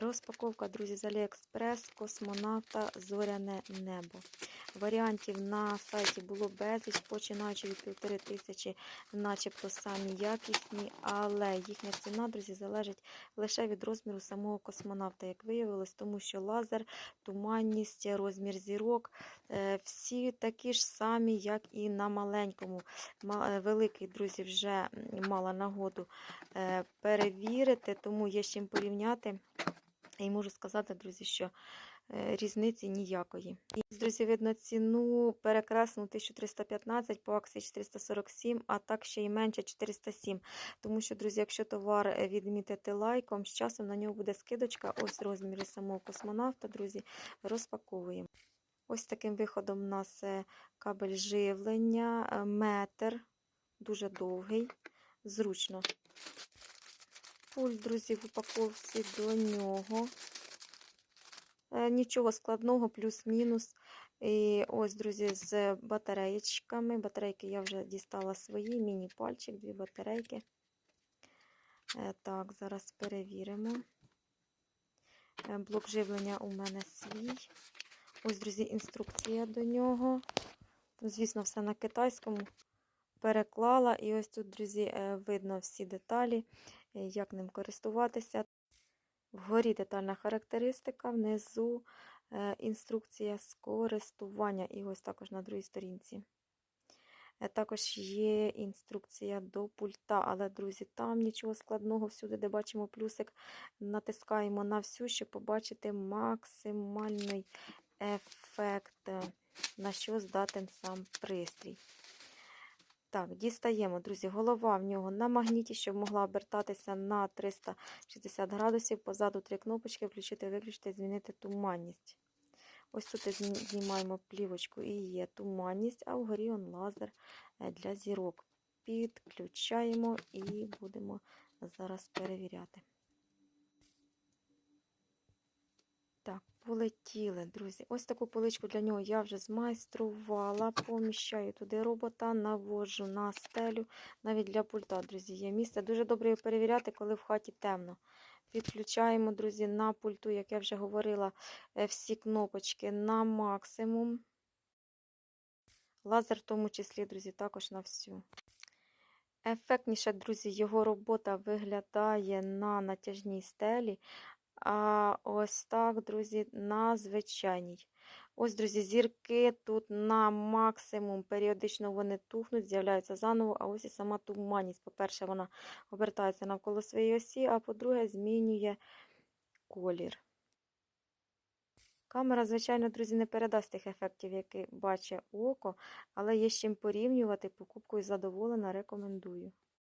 Розпаковка, друзі, з Аліекспрес, космонавта, зоряне небо. Варіантів на сайті було безліч, починаючи від півтори тисячі, начебто самі якісні, але їхня ціна, друзі, залежить лише від розміру самого космонавта, як виявилось, тому що лазер, туманність, розмір зірок е, всі такі ж самі, як і на маленькому. Е, Великий, друзі, вже мала нагоду е, перевірити, тому є з чим порівняти. І можу сказати, друзі, що е, різниці ніякої. І, друзі, видно ціну перекресну 1315 по акції 447, а так ще й менше 407. Тому що, друзі, якщо товар е, відмітити лайком, з часом на нього буде скидочка. Ось розміри самого космонавта, друзі, розпаковуємо. Ось таким виходом у нас е, кабель живлення, метр, дуже довгий, зручно. Пульт, друзі, в упаковці до нього. Е, Нічого складного, плюс-мінус. І ось, друзі, з батареєчками. Батарейки я вже дістала свої, міні-пальчик, дві батарейки. Е, Так, зараз перевіримо. Е, Блок живлення у мене свій. Ось, друзі, інструкція до нього. Звісно, все на китайському. Переклала. І ось тут, друзі, видно всі деталі, як ним користуватися. Вгорі детальна характеристика, внизу е, інструкція з користування. І ось також на другій сторінці. Е, Також є інструкція до пульта, але, друзі, там нічого складного. Всюди, де бачимо плюсик, натискаємо на всю, щоб побачити максимальний ефект, е, на що здатен сам пристрій. Так, дістаємо, друзі, голова в нього на магніті, щоб могла обертатися на 360 градусів. Позаду три кнопочки включити, виключити, змінити туманність. Ось тут знімаємо плівочку і є туманність, а вгорі он лазер е, для зірок. Підключаємо і будемо зараз перевіряти. Так, полетіли, друзі. Ось таку поличку для нього я вже змайструвала. Поміщаю туди робота, наводжу на стелю. Навіть для пульта, друзі, є місце. Дуже добре перевіряти, коли в хаті темно. Підключаємо, друзі, на пульту, як я вже говорила, е, всі кнопочки на максимум. Лазер, в тому числі, друзі, також на всю. Ефектніше, друзі, його робота виглядає на натяжній стелі. А ось так, друзі, на звичайній. Ось, друзі, зірки тут на максимум. Періодично вони тухнуть, з'являються заново. А ось і сама туманність. По-перше, вона обертається навколо своєї осі, а по-друге, змінює колір. Камера, звичайно, друзі, не передасть тих ефектів, які бачить око, але є з чим порівнювати. Покупкою задоволена, рекомендую.